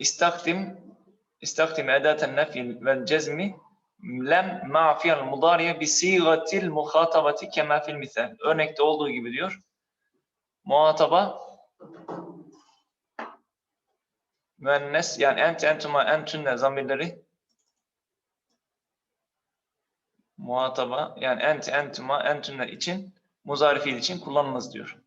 استخدم استخدم أداة النفي والجزم lem ma fi'l mudariye bi sigatil muhatabati kema fil misal. Örnekte olduğu gibi diyor. Muhataba müennes yani ent entuma entünne zamirleri muhataba yani ent entuma entünne için muzari fiil için kullanılmaz diyor.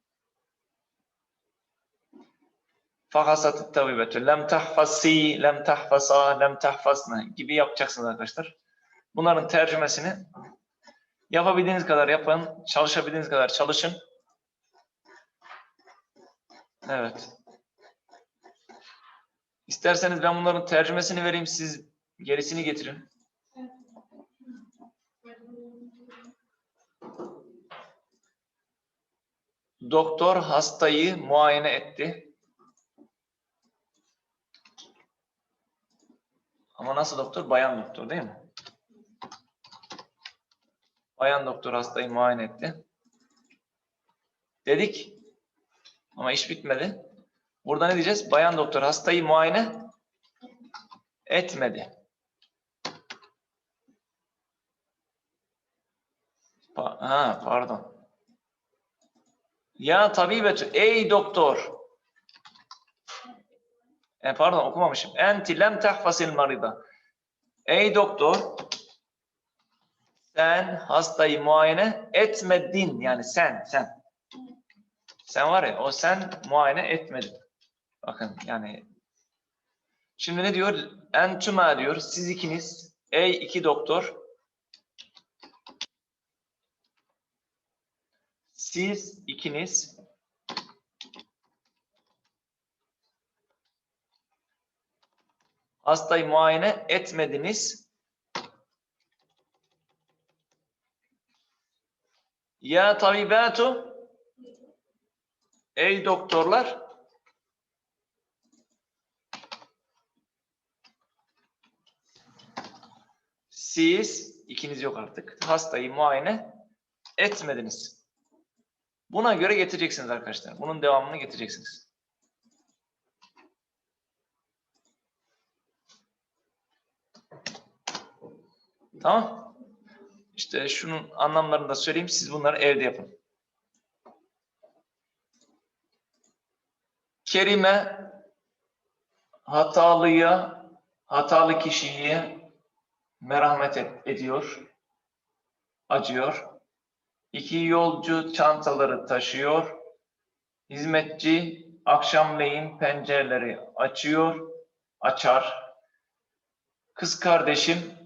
Fakasat tabibetü lem tahfasi lem tahfasa lem tahfasna gibi yapacaksınız arkadaşlar. Bunların tercümesini yapabildiğiniz kadar yapın, çalışabildiğiniz kadar çalışın. Evet. İsterseniz ben bunların tercümesini vereyim, siz gerisini getirin. Doktor hastayı muayene etti. Ama nasıl doktor? Bayan doktor değil mi? Bayan doktor hastayı muayene etti. Dedik. Ama iş bitmedi. Burada ne diyeceğiz? Bayan doktor hastayı muayene etmedi. Pa ha, pardon. Ya tabibetü ey doktor. E, pardon okumamışım. Enti lem tahfasil marida. Ey doktor sen hastayı muayene etmedin. Yani sen, sen. Sen var ya, o sen muayene etmedin. Bakın yani. Şimdi ne diyor? Entüma diyor. Siz ikiniz, ey iki doktor. Siz ikiniz hastayı muayene etmediniz. Ya tabibatu Ey doktorlar Siz ikiniz yok artık hastayı muayene etmediniz. Buna göre getireceksiniz arkadaşlar. Bunun devamını getireceksiniz. Tamam. İşte şunun anlamlarını da söyleyeyim. Siz bunları evde yapın. Kerime hatalıya, hatalı kişiye merhamet et- ediyor, acıyor. İki yolcu çantaları taşıyor. Hizmetçi akşamleyin pencereleri açıyor, açar. Kız kardeşim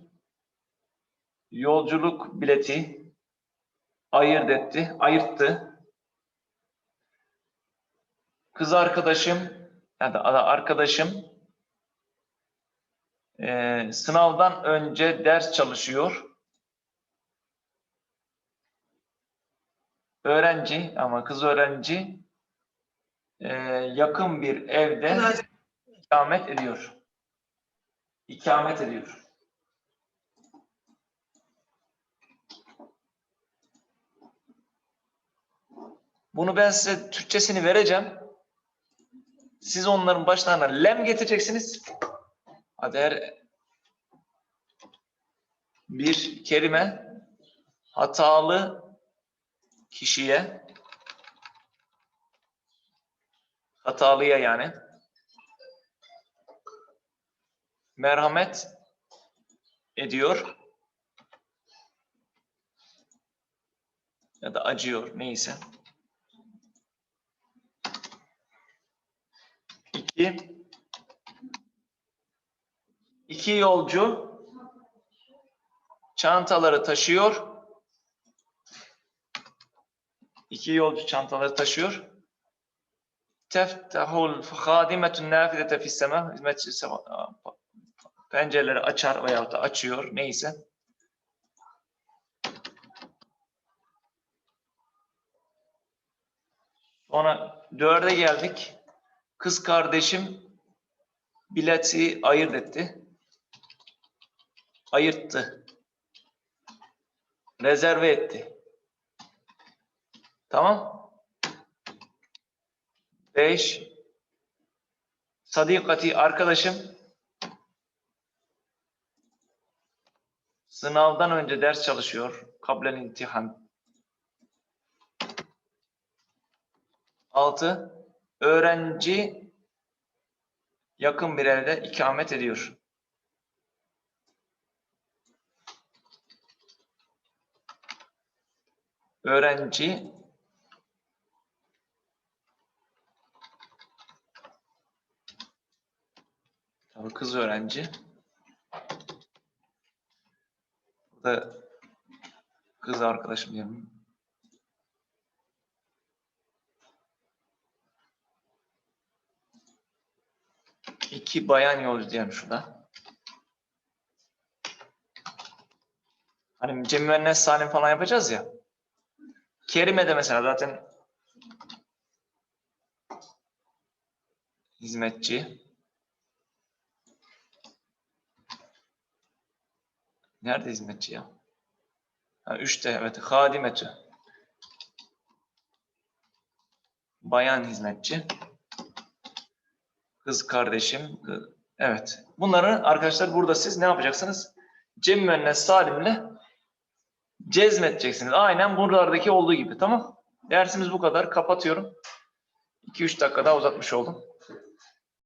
yolculuk bileti ayırt etti, ayırttı. Kız arkadaşım ya da arkadaşım eee, sınavdan önce ders çalışıyor. Öğrenci ama kız öğrenci eee, yakın bir evde ikamet ediyor. İkamet ediyor. Bunu ben size Türkçesini vereceğim. Siz onların başlarına lem getireceksiniz. Hadi her bir kelime hatalı kişiye hatalıya yani merhamet ediyor ya da acıyor neyse. İki, iki yolcu çantaları taşıyor. İki yolcu çantaları taşıyor. Teftahul hadimetun nafidete fis sema. Hizmetçi pencereleri açar veyahut da açıyor neyse. Sonra dörde geldik. Kız kardeşim bileti ayırt etti. Ayırttı. Rezerve etti. Tamam. Beş. Sadikati arkadaşım. Sınavdan önce ders çalışıyor. Kablen imtihan. 6. Öğrenci yakın bir evde ikamet ediyor. Öğrenci Tabii kız öğrenci. Bu da kız arkadaşım diyelim. İki bayan diyelim şurada. Hani Cem Müennes Salim falan yapacağız ya. Kerime de mesela zaten hizmetçi. Nerede hizmetçi ya? Ha, üçte evet. Hadimeci. Bayan hizmetçi. Kız kardeşim. kı- Evet. Bunları arkadaşlar burada siz ne yapacaksınız? Cem müennes salimle cezmedeceksiniz. Aynen buralardaki olduğu gibi. Tamam. Dersimiz bu kadar. Kapatıyorum. 2-3 dakika daha uzatmış oldum.